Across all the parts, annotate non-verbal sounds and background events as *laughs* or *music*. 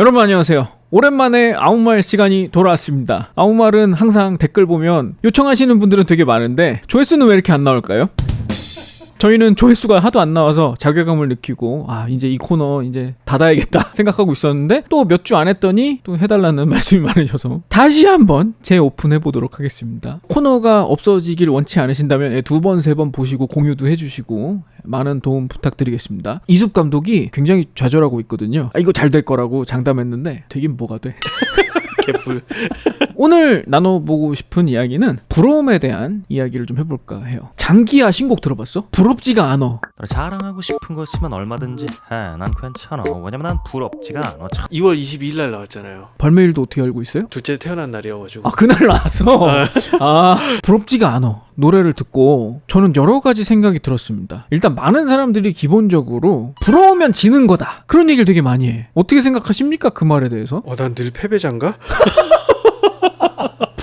여러분 안녕하세요. 오랜만에 아무 말 시간이 돌아왔습니다. 아무 말은 항상 댓글 보면 요청하시는 분들은 되게 많은데 조회수는 왜 이렇게 안 나올까요? 저희는 조회수가 하도 안 나와서 자괴감을 느끼고 아 이제 이 코너 이제 닫아야겠다 *laughs* 생각하고 있었는데 또 몇 주 안 했더니 또 해달라는 *laughs* 말씀이 많으셔서 다시 한번 재오픈해 보도록 하겠습니다. 코너가 없어지길 원치 않으신다면 두 번 세번 보시고 공유도 해주시고 많은 도움 부탁드리겠습니다. 이숙 감독이 굉장히 좌절하고 있거든요. 아, 이거 잘 될 거라고 장담했는데 되긴 뭐가 돼. *laughs* 개뿔. *laughs* 오늘 나눠보고 싶은 이야기는 부러움에 대한 이야기를 좀 해볼까 해요. 장기야 신곡 들어봤어? 부럽지가. 너 자랑하고 싶은 거 있으면 얼마든지 해. 난 괜찮아. 왜냐면 난 부럽지가 않아. 참. 2월 22일 날 나왔잖아요. 발매일도 어떻게 알고 있어요? 둘째 태어난 날이어가지고. 아 그날 나와서 아 부럽지가 않아 노래를 듣고 저는 여러 가지 생각이 들었습니다. 일단 많은 사람들이 기본적으로 부러우면 지는 거다. 그런 얘기를 되게 많이 해. 어떻게 생각하십니까? 그 말에 대해서? 어, 난 늘 패배자인가? *laughs*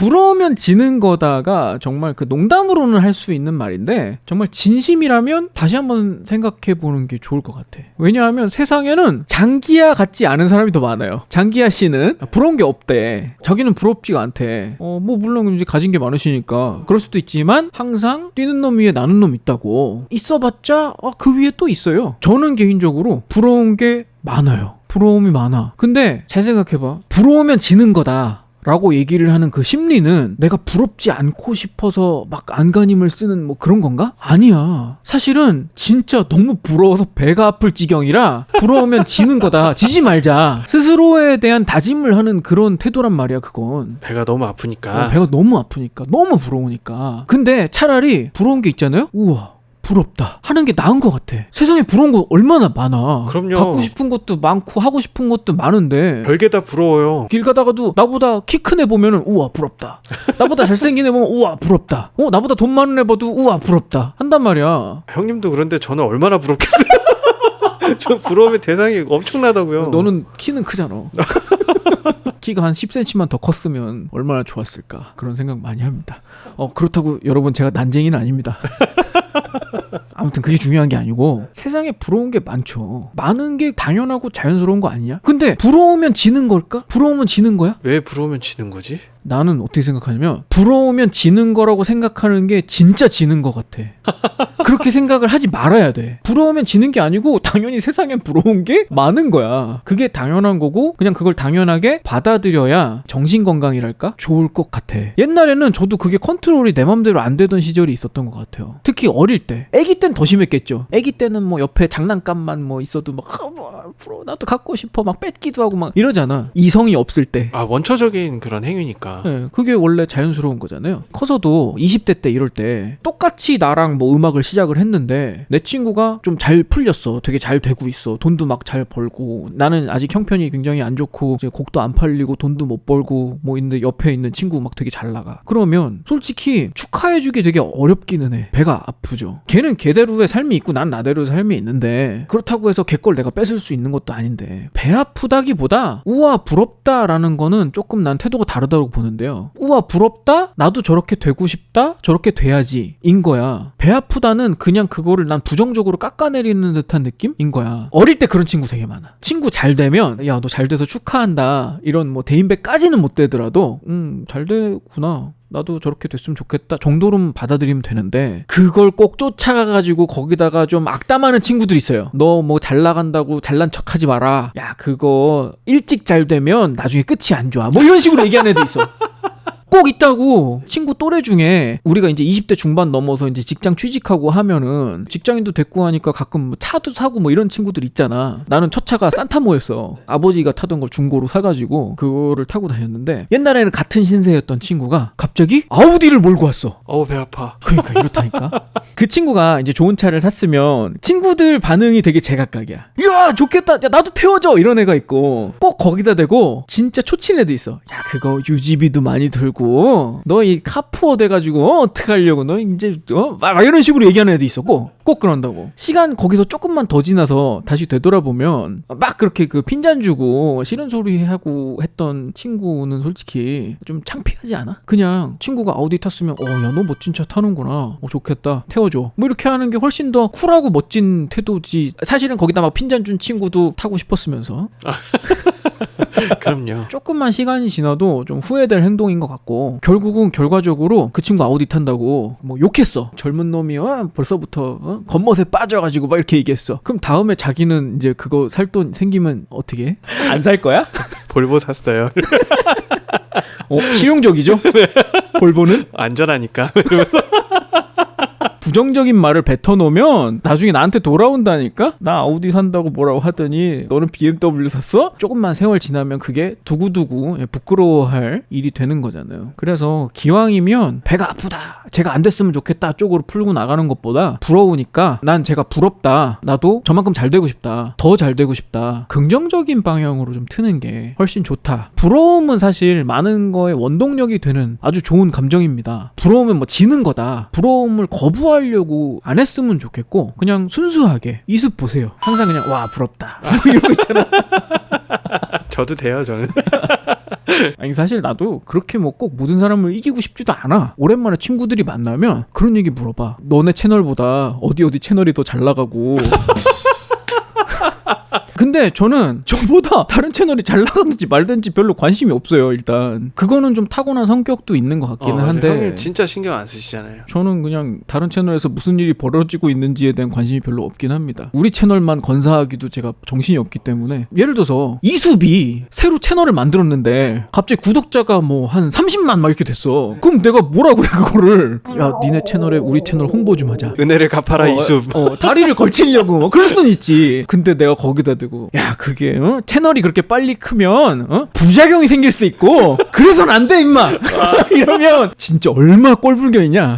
부러우면 지는 거다가 정말 그 농담으로는 할 수 있는 말인데 정말 진심이라면 다시 한번 생각해 보는 게 좋을 것 같아. 왜냐하면 세상에는 장기야 같지 않은 사람이 더 많아요. 장기야 씨는 부러운 게 없대. 자기는 부럽지가 않대. 어, 뭐 물론 이제 가진 게 많으시니까 그럴 수도 있지만 항상 뛰는 놈 위에 나는 놈 있다고. 있어봤자 어, 그 위에 또 있어요. 저는 개인적으로 부러운 게 많아요. 부러움이 많아. 근데 잘 생각해봐. 부러우면 지는 거다. 라고 얘기를 하는 그 심리는 내가 부럽지 않고 싶어서 막 안간힘을 쓰는 뭐 그런 건가? 아니야. 사실은 진짜 너무 부러워서 배가 아플 지경이라 부러우면 지는 거다. 지지 말자. 스스로에 대한 다짐을 하는 그런 태도란 말이야, 그건. 배가 너무 아프니까. 어, 배가 너무 아프니까 너무 부러우니까 근데 차라리 부러운 게 있잖아요 우와 부럽다 하는 게 나은 것 같아. 세상에 부러운 거 얼마나 많아. 그럼요. 갖고 싶은 것도 많고 하고 싶은 것도 많은데. 별게 다 부러워요. 길 가다가도 나보다 키 큰 애 보면은 우와 부럽다. 나보다 잘생긴 애 보면 우와 부럽다. 어 나보다 돈 많은 애 봐도 우와 부럽다. 한단 말이야. 형님도 그런데 저는 얼마나 부럽겠어요. *laughs* 저 부러움의 대상이 엄청나다고요. 너는 키는 크잖아. *laughs* 키가 한 10cm만 더 컸으면 얼마나 좋았을까 그런 생각 많이 합니다. 어 그렇다고 여러분 제가 난쟁이는 아닙니다 *laughs* 아무튼 그게 중요한 게 아니고 세상에 부러운 게 많죠. 많은 게 당연하고 자연스러운 거 아니냐 근데 부러우면 지는 걸까? 부러우면 지는 거야? 왜 부러우면 지는 거지? 나는 어떻게 생각하냐면 부러우면 지는 거라고 생각하는 게 진짜 지는 것 같아. *laughs* 그렇게 생각을 하지 말아야 돼. 부러우면 지는 게 아니고 당연히 세상엔 부러운 게 많은 거야. 그게 당연한 거고 그냥 그걸 당연하게 받아들여야 정신 건강이랄까 좋을 것 같아. 옛날에는 저도 그게 컨트롤이 내 맘대로 안 되던 시절이 있었던 것 같아요. 특히 어릴 때. 아기 땐 더 심했겠죠. 아기 때는 뭐 옆에 장난감만 뭐 있어도 막 아, 뭐, 부러워 나도 갖고 싶어 막 뺏기도 하고 막 이러잖아. 이성이 없을 때. 아 원초적인 그런 행위니까. 네, 그게 원래 자연스러운 거잖아요. 커서도 20대 때 이럴 때 똑같이 나랑 뭐 음악을 시작을 했는데 내 친구가 좀 잘 풀렸어. 되게 잘 되고 있어. 돈도 막 잘 벌고 나는 아직 형편이 굉장히 안 좋고 이제 곡도 안 팔리고 돈도 못 벌고 뭐 있는데 옆에 있는 친구 막 되게 잘 나가. 그러면 솔직히 축하해주기 되게 어렵기는 해. 배가 아프죠. 걔는 걔대로의 삶이 있고 난 나대로의 삶이 있는데 그렇다고 해서 걔 걸 내가 뺏을 수 있는 것도 아닌데 배 아프다기보다 우와 부럽다라는 거는 조금 난 태도가 다르다고 보는 데요. 우와 부럽다? 나도 저렇게 되고 싶다? 저렇게 돼야지 인 거야. 배 아프다는 그냥 그거를 난 부정적으로 깎아내리는 듯한 느낌인 거야. 어릴 때 그런 친구 되게 많아. 친구 잘 되면 야 너 잘 돼서 축하한다 이런 뭐 대인배까지는 못 되더라도 음 잘 되구나. 나도 저렇게 됐으면 좋겠다 정도로는 받아들이면 되는데 그걸 꼭 쫓아가가지고 거기다가 좀 악담하는 친구들 있어요. 너 뭐 잘 나간다고 잘난 척하지 마라. 야 그거 일찍 잘 되면 나중에 끝이 안 좋아. 뭐 이런 식으로 얘기하는 애도 있어 꼭 있다고 친구 또래 중에 우리가 이제 20대 중반 넘어서 이제 직장 취직하고 하면은 직장인도 됐고 하니까 가끔 뭐 차도 사고 뭐 이런 친구들 있잖아 나는 첫 차가 산타모였어 아버지가 타던 걸 중고로 사가지고 그거를 타고 다녔는데 옛날에는 같은 신세였던 친구가 갑자기 아우디를 몰고 왔어 어우 배 아파. 그러니까 이렇다니까. *laughs* 그 친구가 이제 좋은 차를 샀으면 친구들 반응이 되게 제각각이야. 이야 좋겠다. 야 나도 태워줘 이런 애가 있고 꼭 거기다 대고 진짜 초친 애도 있어. 야 그거 유지비도 많이 들고 너 이 카푸어 돼가지고 어, 어떻게 하려고 너 이제 어? 막, 막 이런 식으로 얘기하는 애도 있었고 꼭 그런다고 시간 거기서 조금만 더 지나서 다시 되돌아보면 막 그렇게 그 핀잔 주고 싫은 소리 하고 했던 친구는 솔직히 좀 창피하지 않아? 그냥 친구가 아우디 탔으면 어 야 너 멋진 차 타는구나 어 좋겠다 태워줘 뭐 이렇게 하는 게 훨씬 더 쿨하고 멋진 태도지 사실은 거기다 막 핀잔 준 친구도 타고 싶었으면서 *laughs* 그럼요. 조금만 시간이 지나도 좀 후회될 행동인 것 같고 결국은 결과적으로 그 친구 아우디 탄다고 뭐 욕했어 젊은 놈이 어? 벌써부터 어? 겉멋에 빠져가지고 막 이렇게 얘기했어 그럼 다음에 자기는 이제 그거 살 돈 생기면 어떻게 안 살 거야? *laughs* 볼보 샀어요. 어, 실용적이죠? *laughs* 볼보는 안전하니까. *laughs* 부정적인 말을 뱉어놓으면 나중에 나한테 돌아온다니까? 나 아우디 산다고 뭐라고 하더니 너는 BMW 샀어? 조금만 세월 지나면 그게 두고두고 예, 부끄러워할 일이 되는 거잖아요. 그래서 기왕이면 배가 아프다. 제가 안 됐으면 좋겠다 쪽으로 풀고 나가는 것보다 부러우니까 난 제가 부럽다. 나도 저만큼 잘 되고 싶다. 더 잘 되고 싶다. 긍정적인 방향으로 좀 트는 게 훨씬 좋다. 부러움은 사실 많은 거에 원동력이 되는 아주 좋은 감정입니다. 부러우면 뭐 지는 거다. 부러움을 거부하 려고 안 했으면 좋겠고 그냥 순수하게 이습 보세요. 항상 그냥 와 부럽다. *laughs* 뭐 이러고 있잖아. *laughs* 저도 돼요, 저는. *laughs* 아니 사실 나도 그렇게 뭐 꼭 모든 사람을 이기고 싶지도 않아. 오랜만에 친구들이 만나면 그런 얘기 물어봐. 너네 채널보다 어디 어디 채널이 더 잘 나가고. 근데 저는 저보다 *laughs* 다른 채널이 잘 나가든지 말든지 별로 관심이 없어요. 일단 그거는 좀 타고난 성격도 있는 것 같기는 어, 한데 형님 진짜 신경 안 쓰시잖아요. 저는 그냥 다른 채널에서 무슨 일이 벌어지고 있는지에 대한 관심이 별로 없긴 합니다. 우리 채널만 건사하기도 제가 정신이 없기 때문에 예를 들어서 이수비 새로 채널을 만들었는데 갑자기 구독자가 뭐 한 30만 막 이렇게 됐어. 그럼 내가 뭐라 그래 그거를 야 니네 채널에 우리 채널 홍보 좀 하자. 은혜를 갚아라 이숲. 어, 다리를 걸치려고 뭐 그럴 순 있지. 근데 내가 거기다 대고 야 그게 어? 채널이 그렇게 빨리 크면 어? 부작용이 생길 수 있고 그래서는 안돼 임마. *laughs* 이러면 진짜 얼마 꼴불견이냐.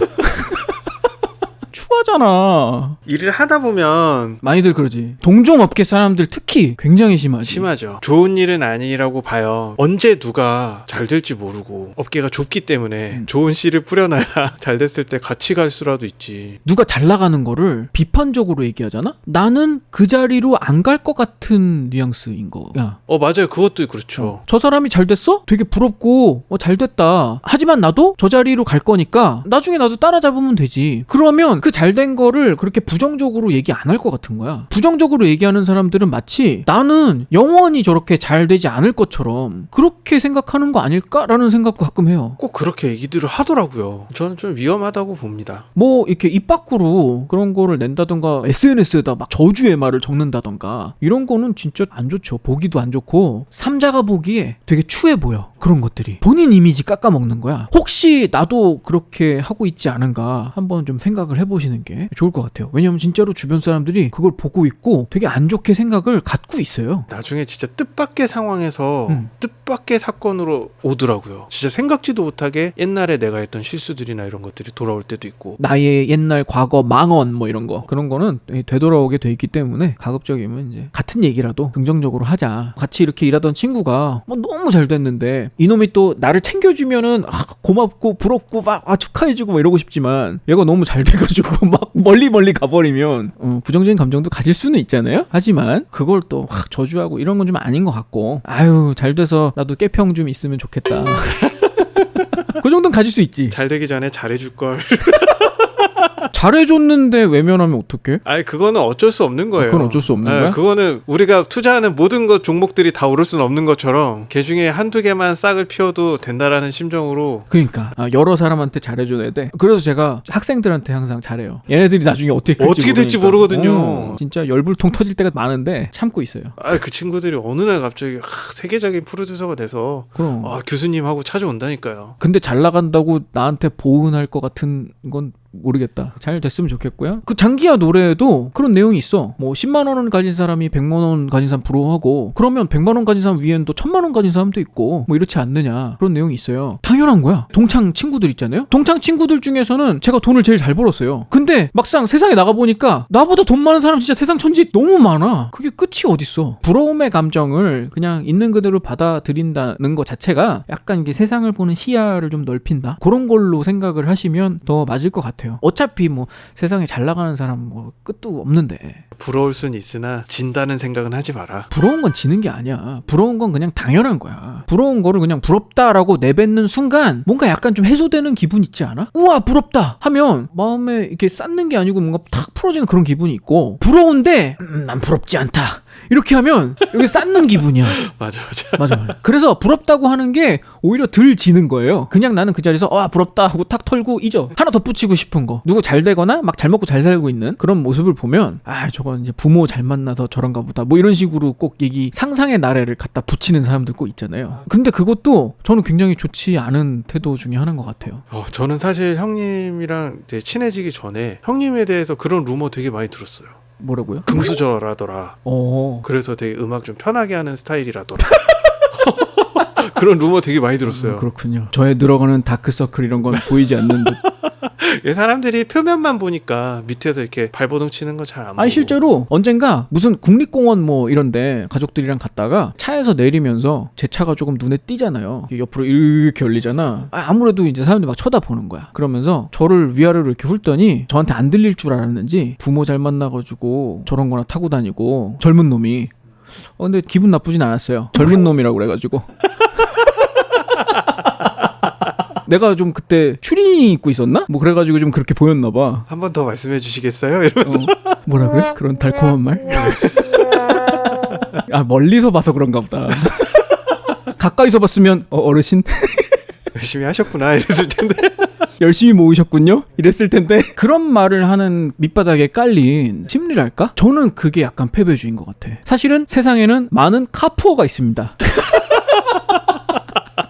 추하잖아. 일을 하다 보면 많이들 그러지. 동종업계 사람들 특히 굉장히 심하지. 심하죠. 좋은 일은 아니라고 봐요. 언제 누가 잘 될지 모르고 업계가 좁기 때문에 음. 좋은 씨를 뿌려놔야 *laughs* 잘 됐을 때 같이 갈 수라도 있지. 누가 잘 나가는 거를 비판적으로 얘기하잖아? 나는 그 자리로 안 갈 것 같은 뉘앙스인 거야. 어 맞아요. 그것도 그렇죠. 어, 저 사람이 잘 됐어? 되게 부럽고 어, 잘 됐다. 하지만 나도 저 자리로 갈 거니까 나중에 나도 따라잡으면 되지. 그러면 그잘 된 거를 그렇게 부정적으로 얘기 안 할 것 같은 거야. 부정적으로 얘기하는 사람들은 마치 나는 영원히 저렇게 잘 되지 않을 것처럼 그렇게 생각하는 거 아닐까라는 생각도 가끔 해요. 꼭 그렇게 얘기들을 하더라고요. 저는 좀 위험하다고 봅니다. 뭐 이렇게 입 밖으로 그런 거를 낸다던가 SNS에다 막 저주의 말을 적는다던가 이런 거는 진짜 안 좋죠. 보기도 안 좋고 삼자가 보기에 되게 추해 보여. 그런 것들이 본인 이미지 깎아먹는 거야. 혹시 나도 그렇게 하고 있지 않은가 한번 좀 생각을 해보시는 게 좋을 것 같아요. 왜냐면 진짜로 주변 사람들이 그걸 보고 있고 되게 안 좋게 생각을 갖고 있어요. 나중에 진짜 뜻밖의 상황에서 음. 뜻밖의 사건으로 오더라고요. 진짜 생각지도 못하게 옛날에 내가 했던 실수들이나 이런 것들이 돌아올 때도 있고. 나의 옛날 과거 망언 뭐 이런 거 그런 거는 되돌아오게 돼 있기 때문에 가급적이면 이제 같은 얘기라도 긍정적으로 하자 같이 이렇게 일하던 친구가 뭐 너무 잘 됐는데 이놈이 또 나를 챙겨주면은 아, 고맙고 부럽고 막 아, 축하해주고 뭐 이러고 싶지만 얘가 너무 잘 돼가지고 *laughs* 막 멀리 멀리 가버리면 어, 부정적인 감정도 가질 수는 있잖아요. 하지만 그걸 또 확 저주하고 이런 건 좀 아닌 것 같고 아유 잘 돼서 나도 깨평 좀 있으면 좋겠다. *laughs* 그 정도는 가질 수 있지. 잘 되기 전에 잘해줄 걸. *laughs* 잘해줬는데 외면하면 어떡해? 아니 그거는 어쩔 수 없는 거예요. 그건 어쩔 수 없는 네, 거야? 그거는 우리가 투자하는 모든 것 종목들이 다 오를 수는 없는 것처럼 개 중에 한두 개만 싹을 피워도 된다라는 심정으로 그러니까 아, 여러 사람한테 잘해줘야 돼. 그래서 제가 학생들한테 항상 잘해요. 얘네들이 나중에 어떻게 클지 어떻게 될지. 모르거든요. 어, 진짜 열불통 터질 때가 많은데 참고 있어요. 아, 그 친구들이 어느 날 갑자기 하, 세계적인 프로듀서가 돼서 그럼. 아, 교수님하고 찾아온다니까요. 근데 잘 나간다고 나한테 보은할 것 같은 건 모르겠다. 잘 됐으면 좋겠고요. 그 장기야 노래에도 그런 내용이 있어. 뭐 10만 원 가진 사람이 100만 원 가진 사람 부러워하고 그러면 100만 원 가진 사람 위에는 또 1000만 원 가진 사람도 있고 뭐 이렇지 않느냐 그런 내용이 있어요. 당연한 거야. 동창 친구들 있잖아요. 동창 친구들 중에서는 제가 돈을 제일 잘 벌었어요. 근데 막상 세상에 나가 보니까 나보다 돈 많은 사람 진짜 세상 천지 너무 많아. 그게 끝이 어딨어. 부러움의 감정을 그냥 있는 그대로 받아들인다는 것 자체가 약간 이게 세상을 보는 시야를 좀 넓힌다. 그런 걸로 생각을 하시면 더 맞을 것 같아요. 어차피 뭐 세상에 잘 나가는 사람 뭐 끝도 없는데 부러울 순 있으나 진다는 생각은 하지 마라. 부러운 건 지는 게 아니야. 부러운 건 그냥 당연한 거야. 부러운 거를 그냥 부럽다라고 내뱉는 순간 뭔가 약간 좀 해소되는 기분 있지 않아? 우와 부럽다 하면 마음에 이렇게 쌓는 게 아니고 뭔가 탁 풀어지는 그런 기분이 있고 부러운데 음, 난 부럽지 않다. 이렇게 하면 여기 쌓는 기분이야. *laughs* 맞아 맞아. 맞아, 맞아. 그래서 부럽다고 하는 게 오히려 덜 지는 거예요. 그냥 나는 그 자리에서 아 부럽다 하고 탁 털고 잊어. 하나 더 붙이고 싶은 거. 누구 잘 되거나 막 잘 먹고 잘 살고 있는 그런 모습을 보면 아 저건 이제 부모 잘 만나서 저런가 보다. 뭐 이런 식으로 꼭 얘기 상상의 나래를 갖다 붙이는 사람들 꼭 있잖아요. 근데 그것도 저는 굉장히 좋지 않은 태도 중에 하나인 것 같아요. 어, 저는 사실 형님이랑 이제 친해지기 전에 형님에 대해서 그런 루머 되게 많이 들었어요. 뭐라고요? 금수저라더라. 어. 그래서 되게 음악 좀 편하게 하는 스타일이라더라. *laughs* *laughs* 그런 루머 되게 많이 들었어요. 음, 그렇군요. 저의 늘어가는 다크서클 이런 건 보이지 않는 듯. *laughs* 예, 사람들이 표면만 보니까 밑에서 이렇게 발버둥 치는 건잘안 보고. 아니 실제로 언젠가 무슨 국립공원 뭐 이런데 가족들이랑 갔다가 차에서 내리면서 제 차가 조금 눈에 띄잖아요. 옆으로 이렇게 열리잖아. 아, 아무래도 이제 사람들이 막 쳐다보는 거야. 그러면서 저를 위아래로 이렇게 훑더니 저한테 안 들릴 줄 알았는지 부모 잘 만나가지고 저런 거나 타고 다니고 젊은 놈이 어 근데 기분 나쁘진 않았어요. 젊은 놈이라고 그래가지고. *laughs* 내가 좀 그때 추리닝 입고 있었나? 뭐 그래가지고 좀 그렇게 보였나 봐. 한 번 더 말씀해 주시겠어요? 이러면서 어, 뭐라고요? 그런 달콤한 말? *laughs* 아 멀리서 봐서 그런가 보다. 가까이서 봤으면 어, 어르신 *laughs* 열심히 하셨구나 이랬을 텐데. 열심히 모으셨군요. 이랬을 텐데 *laughs* 그런 말을 하는 밑바닥에 깔린 심리랄까? 저는 그게 약간 패배주의인 것 같아. 사실은 세상에는 많은 카푸어가 있습니다. *laughs*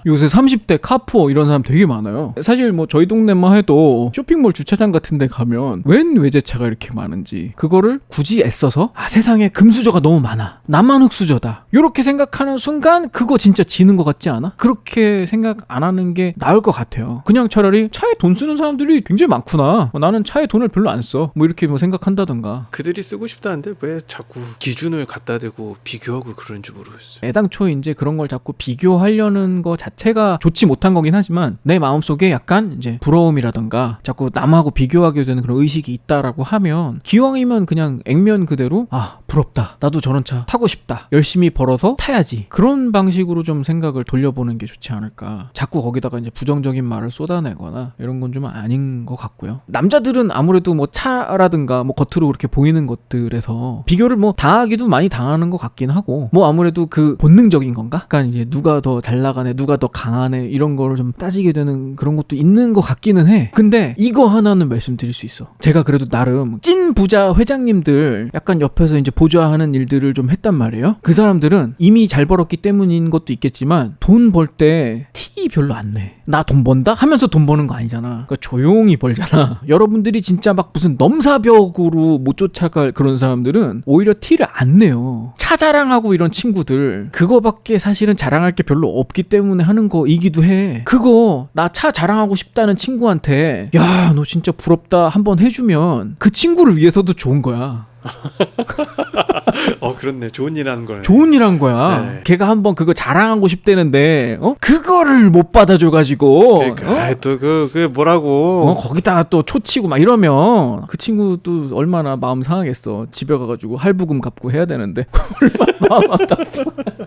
요새 30대 카푸어 이런 사람 되게 많아요. 사실 뭐 저희 동네만 해도 쇼핑몰 주차장 같은 데 가면 웬 외제차가 이렇게 많은지 그거를 굳이 애써서 아 세상에 금수저가 너무 많아. 나만 흙수저다. 이렇게 생각하는 순간 그거 진짜 지는 것 같지 않아? 그렇게 생각 안 하는 게 나을 것 같아요. 그냥 차라리 차에 돈 쓰는 사람들이 굉장히 많구나. 어, 나는 차에 돈을 별로 안 써. 뭐 이렇게 뭐 생각한다던가. 그들이 쓰고 싶다는데 왜 자꾸 기준을 갖다 대고 비교하고 그런지 모르겠어요. 애당초 이제 그런 걸 자꾸 비교하려는 거 자체 가 좋지 못한 거긴 하지만 내 마음속에 약간 이제 부러움이라던가 자꾸 남하고 비교하게 되는 그런 의식이 있다라고 하면 기왕이면 그냥 액면 그대로 아 부럽다. 나도 저런 차 타고 싶다. 열심히 벌어서 타야지. 그런 방식으로 좀 생각을 돌려보는 게 좋지 않을까. 자꾸 거기다가 이제 부정적인 말을 쏟아내거나 이런 건 좀 아닌 것 같고요. 남자들은 아무래도 뭐 차라든가 뭐 겉으로 그렇게 보이는 것들에서 비교를 뭐 당하기도 많이 당하는 것 같긴 하고 뭐 아무래도 그 본능적인 건가? 그러니까 이제 누가 더 잘 나가네 누가 더 강하네 이런 거를 좀 따지게 되는 그런 것도 있는 것 같기는 해 근데 이거 하나는 말씀드릴 수 있어 제가 그래도 나름 찐 부자 회장님들 약간 옆에서 이제 보좌하는 일들을 좀 했단 말이에요 그 사람들은 이미 잘 벌었기 때문인 것도 있겠지만 돈 벌 때 티 별로 안 내. 나 돈 번다? 하면서 돈 버는 거 아니잖아. 그러니까 조용히 벌잖아. *laughs* 여러분들이 진짜 막 무슨 넘사벽으로 못 쫓아갈 그런 사람들은 오히려 티를 안 내요. 차 자랑하고 이런 친구들 그거밖에 사실은 자랑할 게 별로 없기 때문에 거이기도 해. 그거 나 차 자랑하고 싶다는 친구한테 야 너 진짜 부럽다 한번 해주면 그 친구를 위해서도 좋은 거야. *laughs* 어 그렇네. 좋은 일 하는 거네. 좋은 일 한 거야. 네. 걔가 한번 그거 자랑하고 싶대는데, 어? 그거를 못 받아줘 가지고, 그러니까 어? 또그 그 뭐라고 어, 거기다가 또 초치고 막 이러면 그 친구도 얼마나 마음 상하겠어. 집에 가가지고 할부금 갚고 해야 되는데 *laughs* 얼마나 마음 아프다.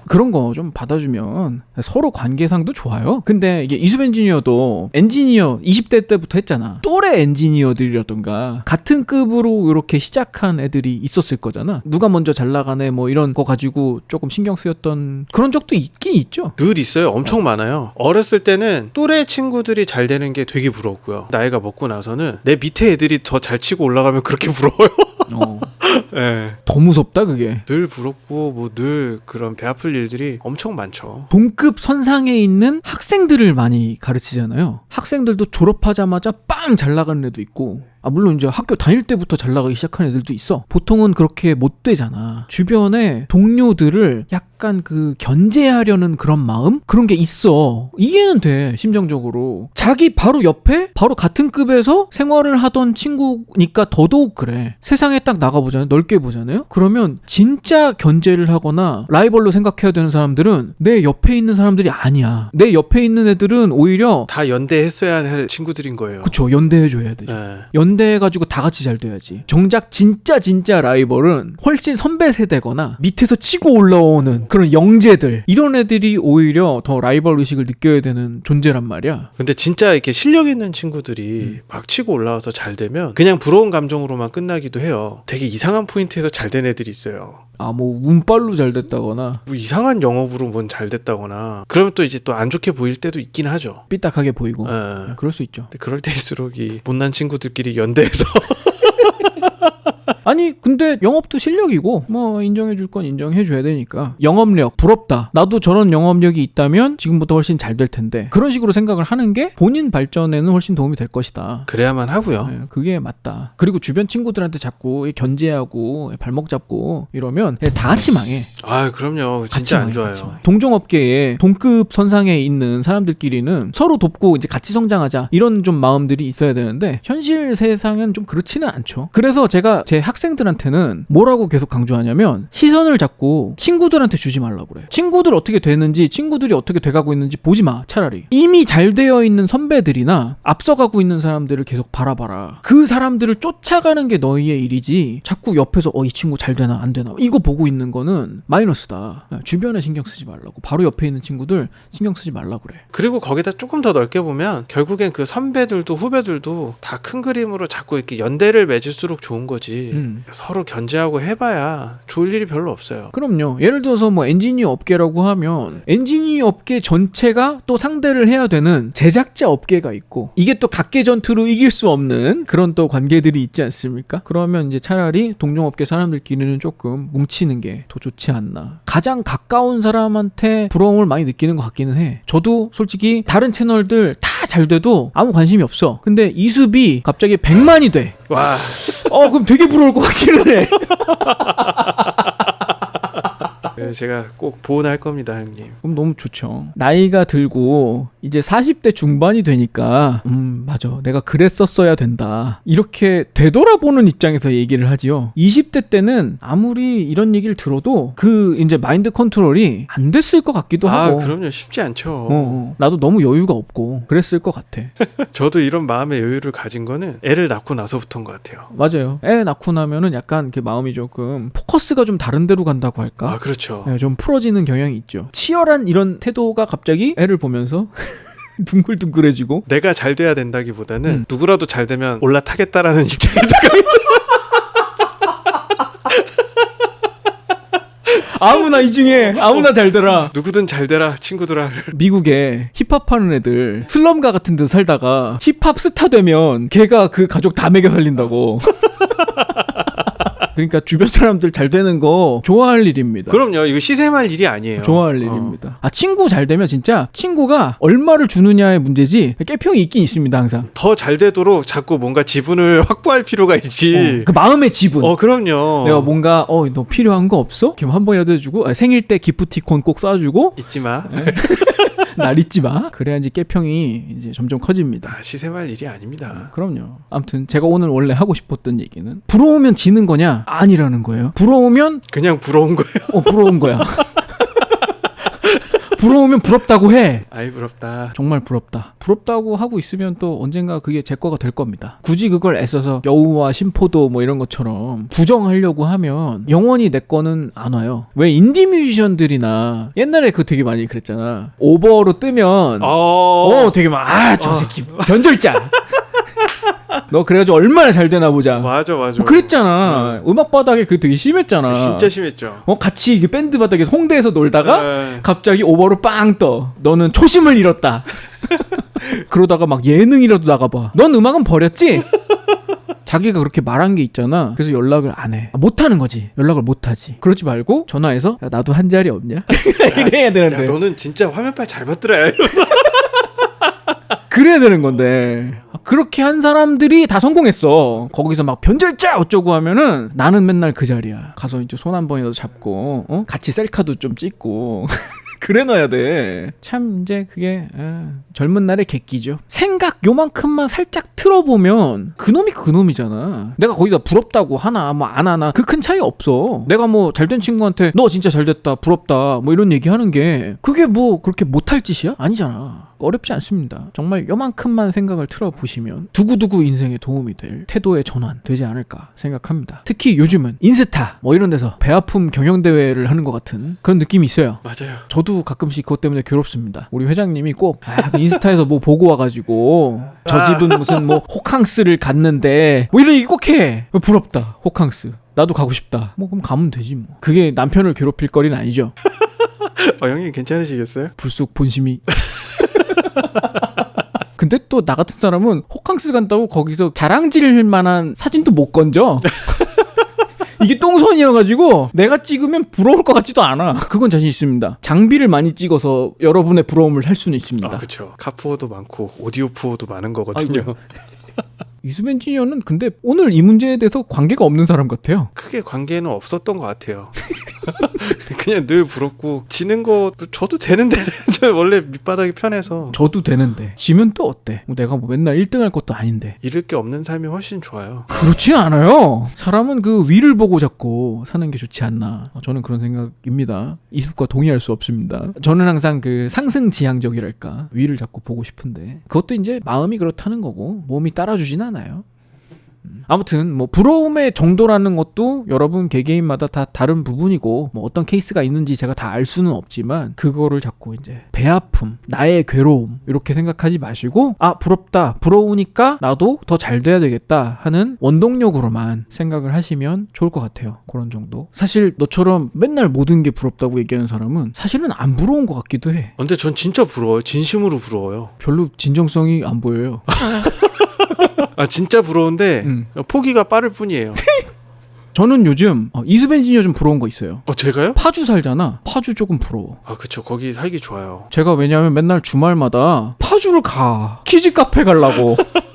그런 거 좀 받아주면 서로 관계상도 좋아요. 근데 이게 이수배 엔지니어도 엔지니어 20대 때부터 했잖아. 또래 엔지니어들이라던가 같은 급으로 이렇게 시작한 애들이 사람들이 있었을 거잖아. 누가 먼저 잘 나가네 뭐 이런 거 가지고 조금 신경 쓰였던 그런 적도 있긴 있죠. 늘 있어요. 엄청 많아요. 어렸을 때는 또래 친구들이 잘 되는 게 되게 부러웠고요. 나이가 먹고 나서는 내 밑에 애들이 더 잘 치고 올라가면 그렇게 *laughs* 부러워요. 어, 예. *laughs* 더 무섭다 그게. 늘 부럽고 뭐 늘 그런 배 아플 일들이 엄청 많죠. 동급 선상에 있는 학생들을 많이 가르치잖아요. 학생들도 졸업하자마자 빵 잘 나가는 애도 있고. 아, 물론 이제 학교 다닐 때부터 잘 나가기 시작한 애들도 있어. 보통은 그렇게 못 되잖아. 주변에 동료들을 약간 그 견제하려는 그런 마음? 그런 게 있어. 이해는 돼, 심정적으로. 자기 바로 옆에, 바로 같은 급에서 생활을 하던 친구니까 더더욱 그래. 세상에 딱 나가보잖아요. 넓게 보잖아요. 그러면 진짜 견제를 하거나 라이벌로 생각해야 되는 사람들은 내 옆에 있는 사람들이 아니야. 내 옆에 있는 애들은 오히려 다 연대했어야 할 친구들인 거예요. 그쵸 연대해줘야 돼. 예. 연 대해가지고 다 같이 잘 돼야지. 정작 진짜 진짜 라이벌은 훨씬 선배 세대거나 밑에서 치고 올라오는 그런 영재들 이런 애들이 오히려 더 라이벌 의식을 느껴야 되는 존재란 말이야. 근데 진짜 이렇게 실력 있는 친구들이 막 치고 올라와서 잘 되면 그냥 부러운 감정으로만 끝나기도 해요. 되게 이상한 포인트에서 잘 된 애들이 있어요. 아 뭐 운빨로 잘 됐다거나 뭐 이상한 영업으로 뭔 잘 됐다거나 그러면 또 이제 또 안 좋게 보일 때도 있긴 하죠. 삐딱하게 보이고. 예. 그럴 수 있죠. 근데 그럴 때일수록 이 못난 친구들끼리 연대해서 *laughs* 아니 근데 영업도 실력이고 뭐 인정해줄 건 인정해줘야 되니까 영업력 부럽다 나도 저런 영업력이 있다면 지금부터 훨씬 잘 될 텐데 그런 식으로 생각을 하는 게 본인 발전에는 훨씬 도움이 될 것이다 그래야만 하고요. 네, 그게 맞다 그리고 주변 친구들한테 자꾸 견제하고 발목 잡고 이러면 그냥 다 같이 망해 아 그럼요. 같이 진짜 안 망해, 좋아요. 망해. 동종업계에 동급 선상에 있는 사람들끼리는 서로 돕고 이제 같이 성장하자 이런 좀 마음들이 있어야 되는데 현실 세상은 좀 그렇지는 않죠. 그래서 제가 제 학 생들한테는 뭐라고 계속 강조하냐면 시선을 자꾸 친구들한테 주지 말라고 그래요. 친구들 어떻게 되는지 친구들이 어떻게 돼가고 있는지 보지 마 차라리 이미 잘 되어 있는 선배들이나 앞서가고 있는 사람들을 계속 바라봐라. 그 사람들을 쫓아가는 게 너희의 일이지 자꾸 옆에서 어 이 친구 잘 되나 안 되나 이거 보고 있는 거는 마이너스다. 주변에 신경 쓰지 말라고 바로 옆에 있는 친구들 신경 쓰지 말라 그래. 그리고 거기다 조금 더 넓게 보면 결국엔 그 선배들도 후배들도 다 큰 그림으로 자꾸 이렇게 연대를 맺을수록 좋은 거지. 음. 서로 견제하고 해봐야 좋을 일이 별로 없어요. 그럼요. 예를 들어서 뭐 엔지니어 업계라고 하면 엔지니어 업계 전체가 또 상대를 해야 되는 제작자 업계가 있고 이게 또 각계 전투로 이길 수 없는 그런 또 관계들이 있지 않습니까? 그러면 이제 차라리 동종업계 사람들끼리는 조금 뭉치는 게 더 좋지 않나. 가장 가까운 사람한테 부러움을 많이 느끼는 것 같기는 해. 저도 솔직히 다른 채널들 다 잘 돼도 아무 관심이 없어. 근데 이수비 갑자기 100만이 돼. 와 어 그럼 되게 부러울 것 같기는 해. *laughs* 그래서 제가 꼭 보온할 겁니다, 형님. 그럼 너무 좋죠. 나이가 들고 이제 40대 중반이 되니까 음 맞아 내가 그랬었어야 된다 이렇게 되돌아보는 입장에서 얘기를 하지요. 20대 때는 아무리 이런 얘기를 들어도 그 이제 마인드 컨트롤이 안 됐을 것 같기도 아 하고. 그럼요, 쉽지 않죠. 어, 어. 나도 너무 여유가 없고 그랬을 것 같아. *laughs* 저도 이런 마음의 여유를 가진 거는 애를 낳고 나서부터인 것 같아요. 맞아요. 애 낳고 나면은 약간 그 마음이 조금 포커스가 좀 다른 데로 간다고 할까? 아 그렇죠. 네, 좀 풀어지는 경향이 있죠. 치열한 이런 태도가 갑자기 애를 보면서 *laughs* 둥글둥글해지고 내가 잘 돼야 된다기보다는 음. 누구라도 잘 되면 올라타겠다라는 *laughs* 입장이 아무나 이 중에 아무나 잘 되라. 누구든 잘 되라 친구들아. 미국에 힙합 하는 애들 슬럼가 같은 데 살다가 힙합 스타 되면 걔가 그 가족 다 먹여 살린다고. *laughs* 그러니까 주변 사람들 잘 되는 거 좋아할 일입니다. 그럼요, 이거 시샘할 일이 아니에요. 좋아할 어. 일입니다. 아 친구 잘 되면 진짜 친구가 얼마를 주느냐의 문제지 깨평이 있긴 있습니다 항상. 더 잘 되도록 자꾸 뭔가 지분을 *laughs* 확보할 필요가 있지. 어, 그 마음의 지분. 어, 그럼요. 내가 뭔가 어 너 필요한 거 없어? 그럼 한 번이라도 해주고 아, 생일 때 기프티콘 꼭 쏴주고 잊지 마. *laughs* 날 잊지 마. 그래야지 깨평이 이제 점점 커집니다. 아, 시샘할 일이 아닙니다. 그럼요. 아무튼 제가 오늘 원래 하고 싶었던 얘기는 부러우면 지는 거냐? 아니라는 거예요. 부러우면 그냥 부러운 거예요. 어 부러운 거야. *laughs* 부러우면 부럽다고 해. 아이 부럽다. 정말 부럽다. 부럽다고 하고 있으면 또 언젠가 그게 제 거가 될 겁니다. 굳이 그걸 애써서 여우와 심포도 뭐 이런 것처럼 부정하려고 하면 영원히 내 거는 안 와요. 왜 인디 뮤지션들이나 옛날에 그 되게 많이 그랬잖아. 오버로 뜨면 어. 어 되게 막 아저 어. 새끼 변절자 *laughs* 너 그래가지고 얼마나 잘 되나 보자. 맞아 맞아. 뭐 그랬잖아. 음악 바닥에 그게 되게 심했잖아. 진짜 심했죠. 어 같이 이게 밴드 바닥에서 홍대에서 놀다가 네. 갑자기 오버로 빵 떠. 너는 초심을 잃었다. *laughs* 그러다가 막 예능이라도 나가봐. 넌 음악은 버렸지? *laughs* 자기가 그렇게 말한 게 있잖아. 그래서 연락을 안 해. 아, 못 하는 거지. 연락을 못 하지. 그러지 말고 전화해서 야, 나도 한 자리 없냐? *laughs* 이래야 되는데. 야 너는 진짜 화면빨 잘 봤더라. 그래야 되는 건데. 아, 그렇게 한 사람들이 다 성공했어. 거기서 막 변절자 어쩌고 하면은 나는 맨날 그 자리야. 가서 이제 손 한 번이라도 잡고 어? 같이 셀카도 좀 찍고. *laughs* 그래 놔야 돼 참 이제 그게 아, 젊은 날의 객기죠. 생각 요만큼만 살짝 틀어보면 그놈이 그놈이잖아. 내가 거기다 부럽다고 하나 뭐 안 하나 그 큰 차이 없어. 내가 뭐 잘된 친구한테 너 진짜 잘됐다 부럽다 뭐 이런 얘기 하는 게 그게 뭐 그렇게 못할 짓이야? 아니잖아 어렵지 않습니다. 정말 요만큼만 생각을 틀어보시면 두구두구 인생에 도움이 될 태도의 전환 되지 않을까 생각합니다. 특히 요즘은 인스타 뭐 이런 데서 배 아픔 경영대회를 하는 것 같은 그런 느낌이 있어요. 맞아요. 저도 가끔씩 그것 때문에 괴롭습니다. 우리 회장님이 꼭 아, 그 인스타에서 뭐 보고 와가지고 *laughs* 저 집은 무슨 뭐 호캉스를 갔는데 뭐 이런 얘기 꼭 해. 부럽다. 호캉스. 나도 가고 싶다. 뭐 그럼 가면 되지 뭐. 그게 남편을 괴롭힐 거리는 아니죠. *laughs* 어, 형님 괜찮으시겠어요? 불쑥 본심이. *laughs* *laughs* 근데 또 나 같은 사람은 호캉스 간다고 거기서 자랑질 만한 사진도 못 건져. *laughs* 이게 똥손이어가지고 내가 찍으면 부러울 것 같지도 않아. 그건 자신 있습니다. 장비를 많이 찍어서 여러분의 부러움을 살 수는 있습니다. 아 그렇죠. 카푸어도 많고 오디오 푸어도 많은 거거든요. *laughs* 이수벤 지니어는 근데 오늘 이 문제에 대해서 관계가 없는 사람 같아요. 크게 관계는 없었던 것 같아요. *laughs* 그냥 늘 부럽고 지는 거 저도 되는데 *laughs* 저 원래 밑바닥이 편해서 저도 되는데 지면 또 어때? 뭐 내가 뭐 맨날 1등 할 것도 아닌데. 잃을 게 없는 삶이 훨씬 좋아요. 그렇지 않아요. 사람은 그 위를 보고 자꾸 사는 게 좋지 않나. 어, 저는 그런 생각입니다. 이숙과 동의할 수 없습니다. 저는 항상 그 상승 지향적이랄까 위를 자꾸 보고 싶은데 그것도 이제 마음이 그렇다는 거고 몸이 따라주진 않아 요. 음. 아무튼 뭐 부러움의 정도라는 것도 여러분 개개인마다 다 다른 부분이고 뭐 어떤 케이스가 있는지 제가 다 알 수는 없지만 그거를 자꾸 이제 배 아픔, 나의 괴로움 이렇게 생각하지 마시고 아 부럽다, 부러우니까 나도 더 잘 돼야 되겠다 하는 원동력으로만 생각을 하시면 좋을 것 같아요. 그런 정도. 사실 너처럼 맨날 모든 게 부럽다고 얘기하는 사람은 사실은 안 부러운 것 같기도 해. 근데 전 진짜 부러워요. 진심으로 부러워요. 별로 진정성이 안 보여요. *laughs* 아 진짜 부러운데 음. 포기가 빠를 뿐이에요. *laughs* 저는 요즘 어, 이수벤 지니어 좀 부러운 거 있어요. 어 제가요? 파주 살잖아. 파주 조금 부러워. 아 그쵸 거기 살기 좋아요. 제가 왜냐하면 맨날 주말마다 파주를 가. 키즈 카페 가려고. *laughs*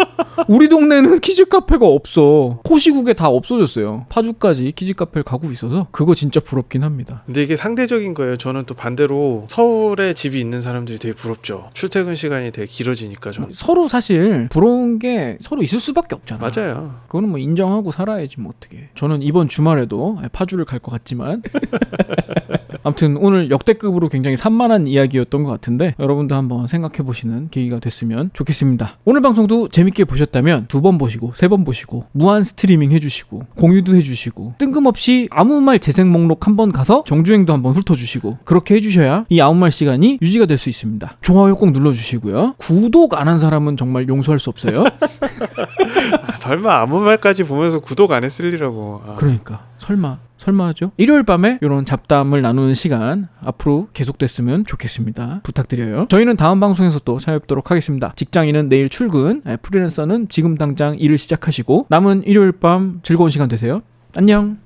우리 동네는 *laughs* 키즈 카페가 없어. 코시국에 다 없어졌어요. 파주까지 키즈 카페를 가고 있어서 그거 진짜 부럽긴 합니다. 근데 이게 상대적인 거예요. 저는 또 반대로 서울에 집이 있는 사람들이 되게 부럽죠. 출퇴근 시간이 되게 길어지니까 저는. 서로 사실 부러운 게 서로 있을 수밖에 없잖아. 맞아요. 그거는 뭐 인정하고 살아야지 뭐 어떻게. 저는 이번 주말에도 파주를 갈 것 같지만 *laughs* 아무튼 오늘 역대급으로 굉장히 산만한 이야기였던 것 같은데 여러분도 한번 생각해 보시는 계기가 됐으면 좋겠습니다. 오늘 방송도 재밌게 보셨다면 두 번 보시고 세 번 보시고 무한 스트리밍 해주시고 공유도 해주시고 뜬금없이 아무 말 재생 목록 한번 가서 정주행도 한번 훑어주시고 그렇게 해주셔야 이 아무 말 시간이 유지가 될 수 있습니다. 좋아요 꼭 눌러주시고요. 구독 안 한 사람은 정말 용서할 수 없어요. *laughs* 아, 설마 아무 말까지 보면서 구독 안 했을 리라고. 아. 그러니까 설마 설마 하죠? 일요일 밤에 이런 잡담을 나누는 시간 앞으로 계속됐으면 좋겠습니다. 부탁드려요. 저희는 다음 방송에서 또 찾아뵙도록 하겠습니다. 직장인은 내일 출근, 예, 프리랜서는 지금 당장 일을 시작하시고 남은 일요일 밤 즐거운 시간 되세요. 안녕.